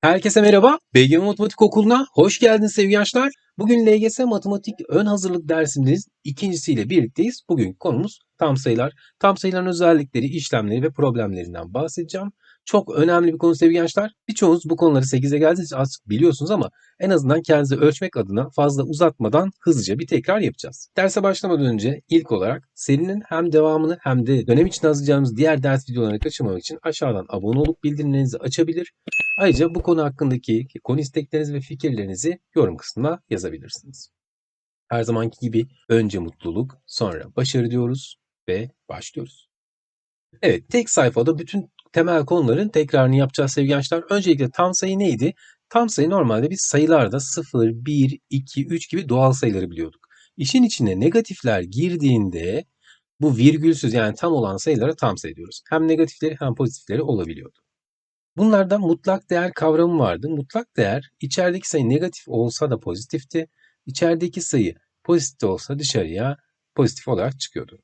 Herkese merhaba. BGM Matematik Okulu'na hoş geldiniz sevgili gençler. Bugün LGS Matematik Ön Hazırlık dersimizin ikincisiyle birlikteyiz. Bugün konumuz tam sayılar. Tam sayıların özellikleri, işlemleri ve problemlerinden bahsedeceğim. Çok önemli bir konu sevgili gençler. Birçoğunuz bu konuları 8'e geldiğiniz az biliyorsunuz ama en azından kendinizi ölçmek adına fazla uzatmadan hızlıca bir tekrar yapacağız. Derse başlamadan önce ilk olarak serinin hem devamını hem de dönem için hazırlayacağımız diğer ders videolarını kaçırmamak için aşağıdan abone olup bildirimlerinizi açabilir. Ayrıca bu konu hakkındaki konu isteklerinizi ve fikirlerinizi yorum kısmına yazabilirsiniz. Her zamanki gibi önce mutluluk, sonra başarı diyoruz ve başlıyoruz. Evet, tek sayfada bütün temel konuların tekrarını yapacağız sevgili gençler. Öncelikle tam sayı neydi? Tam sayı normalde biz sayılarda 0, 1, 2, 3 gibi doğal sayıları biliyorduk. İşin içine negatifler girdiğinde bu virgülsüz yani tam olan sayılara tam sayı diyoruz. Hem negatifleri hem pozitifleri olabiliyordu. Bunlarda mutlak değer kavramı vardı. Mutlak değer içerideki sayı negatif olsa da pozitifti. İçerideki sayı pozitif olsa dışarıya pozitif olarak çıkıyordu.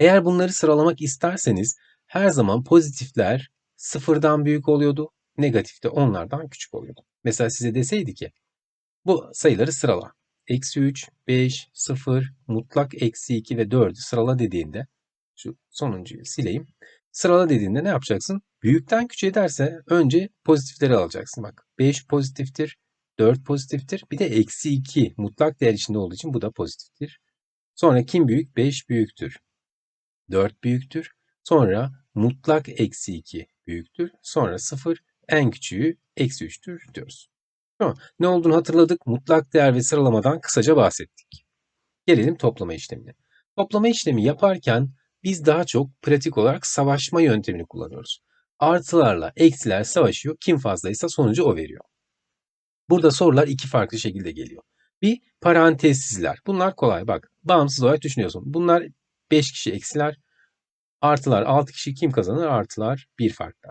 Eğer bunları sıralamak isterseniz her zaman pozitifler sıfırdan büyük oluyordu. Negatif de onlardan küçük oluyordu. Mesela size deseydi ki bu sayıları sırala. Eksi 3, 5, 0, mutlak eksi 2 ve 4'ü sırala dediğinde şu sonuncuyu sileyim. Sırala dediğinde ne yapacaksın? Büyükten küçüğe derse önce pozitifleri alacaksın. Bak 5 pozitiftir, 4 pozitiftir. Bir de eksi 2 mutlak değer içinde olduğu için bu da pozitiftir. Sonra kim büyük? 5 büyüktür. 4 büyüktür. Sonra mutlak eksi 2 büyüktür. Sonra 0 en küçüğü eksi 3'tür diyoruz. Tamam. Ne olduğunu hatırladık. Mutlak değer ve sıralamadan kısaca bahsettik. Gelelim toplama işlemine. Toplama işlemi yaparken biz daha çok pratik olarak savaşma yöntemini kullanıyoruz. Artılarla eksiler savaşıyor. Kim fazlaysa sonucu o veriyor. Burada sorular iki farklı şekilde geliyor. Bir parantezsizler. Bunlar kolay bak. Bağımsız olarak düşünüyorsun. Bunlar 5 kişi eksiler. Artılar 6 kişi kim kazanır? Artılar 1 farkla.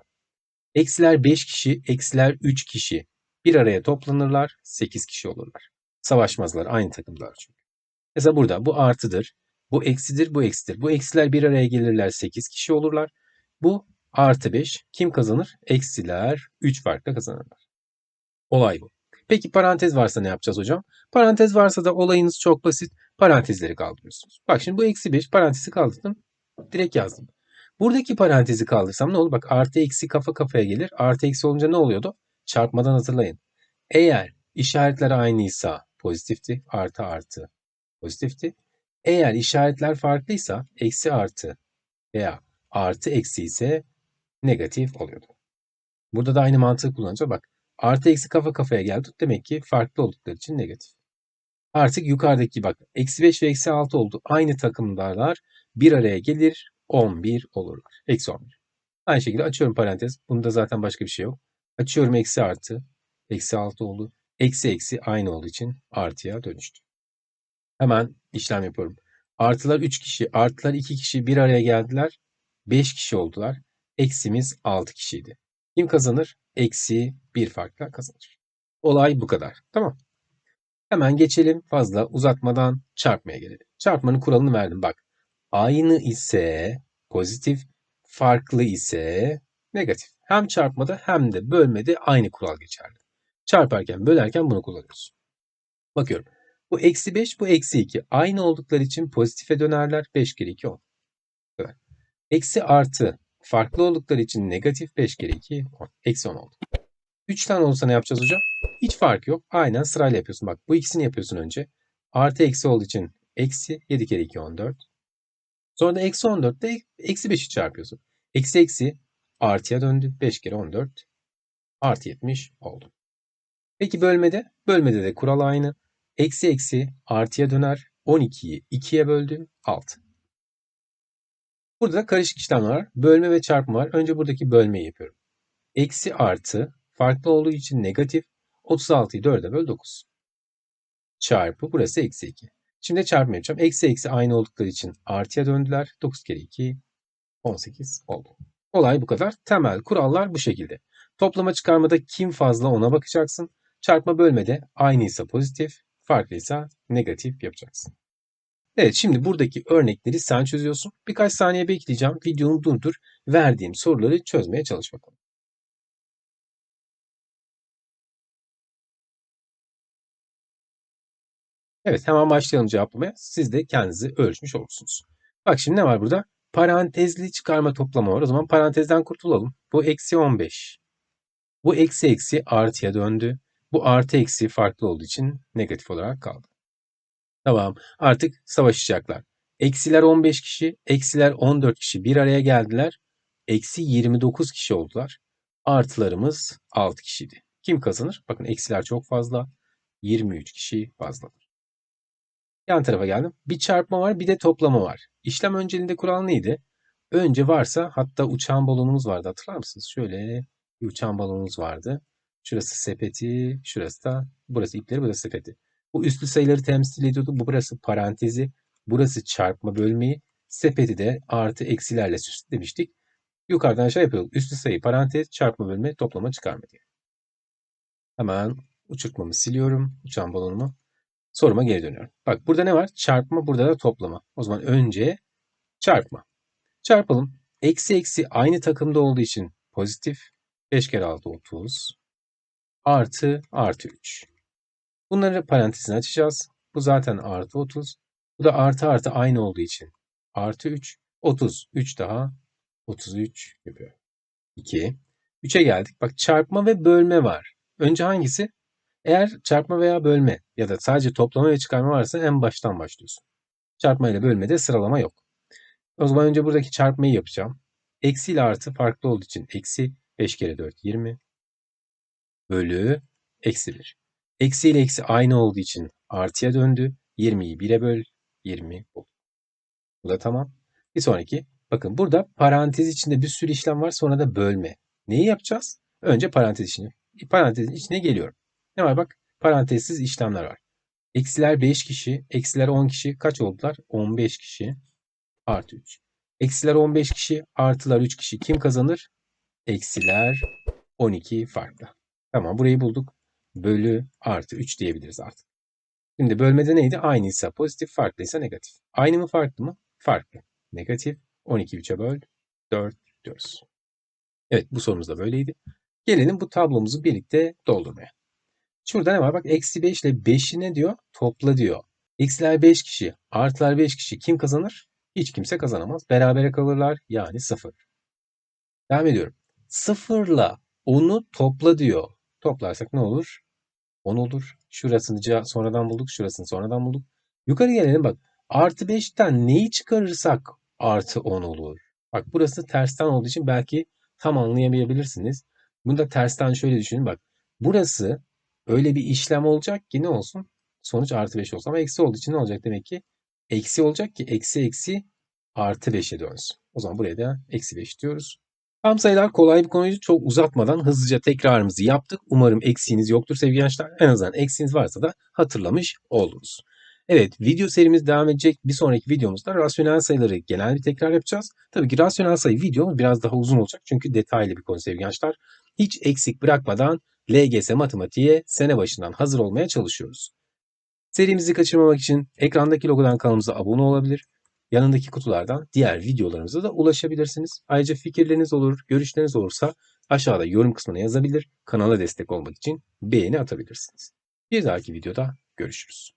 Eksiler 5 kişi, eksiler 3 kişi. Bir araya toplanırlar 8 kişi olurlar. Savaşmazlar aynı takımlar çünkü. Mesela burada bu artıdır. Bu eksidir, bu eksidir. Bu eksiler bir araya gelirler 8 kişi olurlar. Bu artı 5 kim kazanır? Eksiler 3 farkla kazanırlar. Olay bu. Peki parantez varsa ne yapacağız hocam? Parantez varsa da olayınız çok basit. Parantezleri kaldırıyorsunuz. Bak şimdi bu eksi 5 parantezi kaldırdım. Direkt yazdım. Buradaki parantezi kaldırsam ne olur? Bak artı eksi kafa kafaya gelir. Artı eksi olunca ne oluyordu? Çarpmadan hatırlayın. Eğer işaretler aynıysa pozitifti. Artı artı pozitifti. Eğer işaretler farklıysa eksi artı veya artı eksi ise negatif oluyordu. Burada da aynı mantığı kullanacağız. Bak artı eksi kafa kafaya geldi. Demek ki farklı oldukları için negatif. Artık yukarıdaki bak eksi 5 ve eksi 6 oldu. Aynı takımlarlar bir araya gelir 11 olurlar. Eksi 11. Aynı şekilde açıyorum parantez. Bunda zaten başka bir şey yok. Açıyorum eksi artı. Eksi 6 oldu. Eksi eksi aynı olduğu için artıya dönüştü. Hemen işlem yapıyorum. Artılar 3 kişi, artılar 2 kişi bir araya geldiler. 5 kişi oldular. Eksimiz 6 kişiydi. Kim kazanır? Eksi bir farkla kazanır. Olay bu kadar. Tamam. Hemen geçelim fazla uzatmadan çarpmaya gelelim. Çarpmanın kuralını verdim bak. Aynı ise pozitif, farklı ise negatif. Hem çarpmada hem de bölmede aynı kural geçerli. Çarparken bölerken bunu kullanıyoruz. Bakıyorum. Bu eksi 5 bu eksi 2. Aynı oldukları için pozitife dönerler. 5 kere 2 10. Evet. Eksi artı farklı oldukları için negatif 5 kere 2 10. Eksi 10 oldu. 3 tane olursa ne yapacağız hocam? Hiç fark yok. Aynen sırayla yapıyorsun. Bak bu ikisini yapıyorsun önce. Artı eksi olduğu için eksi 7 kere 2 14. Sonra da eksi 14 de eksi 5'i çarpıyorsun. Eksi eksi artıya döndü. 5 kere 14 artı 70 oldu. Peki bölmede? Bölmede de kural aynı. Eksi eksi artıya döner. 12'yi 2'ye böldüm 6. Burada da karışık işlemler var. Bölme ve çarpma var. Önce buradaki bölmeyi yapıyorum. Eksi artı farklı olduğu için negatif 36'yı 4'e böl 9. Çarpı burası eksi 2. Şimdi çarpma yapacağım. Eksi eksi aynı oldukları için artıya döndüler. 9 kere 2 18 oldu. Olay bu kadar. Temel kurallar bu şekilde. Toplama çıkarmada kim fazla ona bakacaksın. Çarpma bölmede aynıysa pozitif, farklıysa negatif yapacaksın. Evet şimdi buradaki örnekleri sen çözüyorsun. Birkaç saniye bekleyeceğim. Videonu durdur. Verdiğim soruları çözmeye çalış bakalım. Evet hemen başlayalım cevaplamaya. Siz de kendinizi ölçmüş olursunuz. Bak şimdi ne var burada? Parantezli çıkarma toplama var. O zaman parantezden kurtulalım. Bu eksi 15. Bu eksi eksi artıya döndü. Bu artı eksi farklı olduğu için negatif olarak kaldı. Tamam artık savaşacaklar. Eksiler 15 kişi, eksiler 14 kişi bir araya geldiler. Eksi 29 kişi oldular. Artılarımız 6 kişiydi. Kim kazanır? Bakın eksiler çok fazla. 23 kişi fazladır. Yan tarafa geldim. Bir çarpma var bir de toplama var. İşlem önceliğinde kural neydi? Önce varsa hatta uçağın balonumuz vardı hatırlar mısınız? Şöyle bir uçağın balonumuz vardı. Şurası sepeti, şurası da burası ipleri, burası sepeti. Bu üslü sayıları temsil ediyordu. Bu burası parantezi, burası çarpma bölmeyi, sepeti de artı eksilerle süslemiştik. Yukarıdan aşağı yapıyorduk. Üslü sayı parantez, çarpma bölme, toplama çıkarma diye. Hemen uçurtmamı siliyorum. Uçağın balonumu. Soruma geri dönüyorum. Bak burada ne var? Çarpma, burada da toplama. O zaman önce çarpma. Çarpalım. Eksi eksi aynı takımda olduğu için pozitif. 5 kere 6 30. Artı artı 3. Bunları parantezine açacağız. Bu zaten artı 30. Bu da artı artı aynı olduğu için artı 3. 30. 3 daha 33 yapıyor. 2. 3'e geldik. Bak çarpma ve bölme var. Önce hangisi? Eğer çarpma veya bölme ya da sadece toplama ve çıkarma varsa en baştan başlıyorsun. Çarpma ile bölmede sıralama yok. O zaman önce buradaki çarpmayı yapacağım. Eksi ile artı farklı olduğu için eksi 5 kere 4 20 bölü eksi 1. Eksi ile eksi aynı olduğu için artıya döndü. 20'yi 1'e böl 20 oldu. Bu da tamam. Bir sonraki. Bakın burada parantez içinde bir sürü işlem var sonra da bölme. Neyi yapacağız? Önce parantez içine. Parantezin içine geliyorum. Ne var bak? Parantezsiz işlemler var. Eksiler 5 kişi, eksiler 10 kişi kaç oldular? 15 kişi artı 3. Eksiler 15 kişi, artılar 3 kişi. Kim kazanır? Eksiler 12 farklı. Tamam burayı bulduk. Bölü artı 3 diyebiliriz artık. Şimdi bölmede neydi? Aynıysa pozitif, farklıysa negatif. Aynı mı farklı mı? Farklı. Negatif. 12 3'e böl. 4 diyoruz. Evet bu sorumuz da böyleydi. Gelelim bu tablomuzu birlikte doldurmaya. Şurada ne var? Bak eksi 5 ile 5'i ne diyor? Topla diyor. Eksiler 5 kişi, artılar 5 kişi kim kazanır? Hiç kimse kazanamaz. Berabere kalırlar yani 0. Devam ediyorum. 0 ile 10'u topla diyor. Toplarsak ne olur? 10 olur. Şurasını sonradan bulduk. Şurasını sonradan bulduk. Yukarı gelelim bak. Artı 5'ten neyi çıkarırsak artı 10 olur. Bak burası tersten olduğu için belki tam anlayamayabilirsiniz. Bunu da tersten şöyle düşünün bak. Burası öyle bir işlem olacak ki ne olsun? Sonuç artı 5 olsun. Ama eksi olduğu için ne olacak demek ki? Eksi olacak ki eksi eksi artı 5'e dönsün. O zaman buraya da eksi 5 diyoruz. Tam sayılar kolay bir konuydu. Çok uzatmadan hızlıca tekrarımızı yaptık. Umarım eksiğiniz yoktur sevgili gençler. En azından eksiğiniz varsa da hatırlamış oldunuz. Evet video serimiz devam edecek. Bir sonraki videomuzda rasyonel sayıları genel bir tekrar yapacağız. Tabii ki rasyonel sayı videomuz biraz daha uzun olacak. Çünkü detaylı bir konu sevgili gençler. Hiç eksik bırakmadan LGS matematiğe sene başından hazır olmaya çalışıyoruz. Serimizi kaçırmamak için ekrandaki logodan kanalımıza abone olabilir. Yanındaki kutulardan diğer videolarımıza da ulaşabilirsiniz. Ayrıca fikirleriniz olur, görüşleriniz olursa aşağıda yorum kısmına yazabilir. Kanala destek olmak için beğeni atabilirsiniz. Bir dahaki videoda görüşürüz.